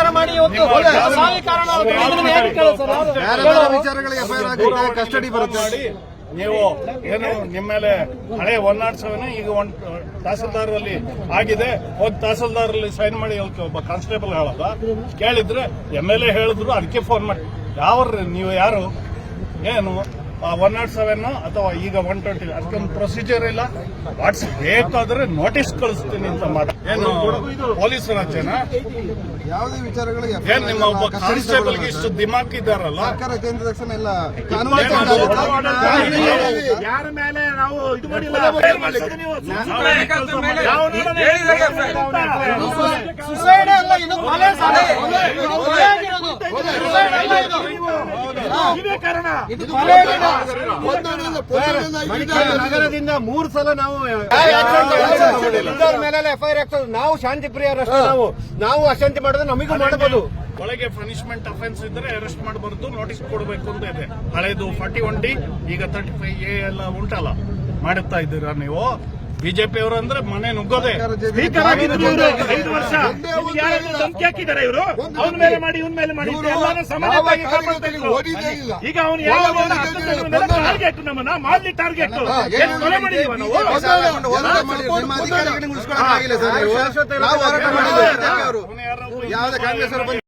ತರ ಮಾಡಿ ಇವತ್ತು ವಿಚಾರಗಳಿಗೆ ಎಫ್ಐಆರ್ ಆಗುತ್ತೆ ಕಸ್ಟಡಿ ಬರುತ್ತೆ. ನೀವು ಏನು ನಿಮ್ಮ ಮೇಲೆ ಹಳೆ ಒನ್ ನಾಟ್ ಸೆವೆನ್ ಈಗ ಒನ್ ತಹಸೀಲ್ದಾರಲ್ಲಿ ಆಗಿದೆ. ಹೋಗಿ ತಹಸೀಲ್ದಾರಲ್ಲಿ ಸೈನ್ ಮಾಡಿ ಒಬ್ಬ ಕಾನ್ಸ್ಟೇಬಲ್ ಹೇಳೋದ. ಕೇಳಿದ್ರೆ ಎಂ ಎಲ್ ಎ ಹೇಳಿದ್ರು ಅದಕ್ಕೆ ಫೋನ್ ಮಾಡಿ. ಯಾವ ನೀವು ಯಾರು? ಏನು? ಒನ್ ನಾಟ್ ಸೆವೆನ್ ಅಥವಾ ಈಗ ಒನ್ ಟ್ವೆಂಟಿ ಅದಕ್ಕೊಂದು ಪ್ರೊಸೀಜರ್ ಇಲ್ಲ ವಾಟ್ಸ್ ಬೇಕಾದ್ರೆ ನೋಟಿಸ್ ಕಳಿಸ್ತೀನಿ ಅಂತ ಮಾಡ ಏನು ಪೊಲೀಸ್ ರಾಜ್ಯನ ಯಾವುದೇ ವಿಚಾರಗಳಿಗೆ ಏನ್ ನಿಮ್ಮ ಒಬ್ಬ ಕಾನ್ಸ್ಟೇಬಲ್ಗೆ ಇಷ್ಟು ದಿಮಾಕ್ ಇದ್ದಾರಲ್ಲ ಸರ್ಕಾರ ಕೇಂದ್ರ ತಕ್ಷಣ ಎಲ್ಲ ಯಾರ ಮೇಲೆ ನಾವು ಇದು ಮಾಡಿಲ್ಲ ಇದು. ನಗರದಿಂದ ಮೂರು ಸಲ ನಾವು ಮೇಲೆ ಎಫ್ಐಆರ್ ಆಗ್ತದೆ ನಾವು ಶಾಂತಿ ಪ್ರಿಯರಷ್ಟೇ ನಾವು ನಾವು ಅಶಾಂತಿ ಮಾಡಿದ್ರೆ ನಮಗೂ ಮಾಡಬಹುದು ಒಳಗೆ ಪನಿಷ್ಮೆಂಟ್ ಅಫೆನ್ಸ್ ಇದ್ರೆ ಅರೆಸ್ಟ್ ಮಾಡಬಾರ್ದು ನೋಟಿಸ್ ಕೊಡಬೇಕು ಅಂತ ಇದೆ. ಹಳೆದು ಫಾರ್ಟಿ ಒನ್ ಡಿ ಈಗ ತರ್ಟಿ ಫೈವ್ ಎ ಎಲ್ಲ ಉಂಟಲ್ಲ. ಮಾಡುತ್ತಾ ಇದ್ದೀರಾ ನೀವು? ಬಿಜೆಪಿ ಅವರು ಅಂದ್ರೆ ಮನೆ ನುಗ್ಗೋದೆ. ಸ್ಪೀಕರ್ ಆಗಿದ್ರು ಇವರು ಐದು ವರ್ಷ ಸಂಖ್ಯೆ ಧಮಕಿ ಹಾಕಿದ್ದಾರೆ ಇವರು? ಅವನ ಮೇಲೆ ಮಾಡಿ ಇವನ್ ಮೇಲೆ ಮಾಡಿ. ಎಲ್ಲಾನು ಸಮಾನವಾಗಿ ಕಾಪಾಡ್ತಾ ಇದ್ರು. ಈಗ ಅವನು ಯಾವ ಟಾರ್ಗೆಟ್ ನಮ್ಮನ್ನ ಮಾಲಿ ಟಾರ್ಗೆಟ್ ಕೊಲೆ ಮಾಡಿದೀವ ನಾವು? ಹೋರಾಟ ಮಾಡಿ ನಿಮ್ಮ ಅಧಿಕಾರಿಗಳಿಗೆ ಉಳಿಸ್ಕೊಳ್ಳೋಕೆ ಆಗಿಲ್ಲ ಸರ್ ನೀವು. ನಾವು ಹೋರಾಟ ಮಾಡಿದ್ದೇವೆ ಅವರು ಅವ್ನು ಯಾರೋ? ಒಬ್ಬ ಯಾವುದೇ ಕಾಂಗ್ರೆಸ್ ಅವರು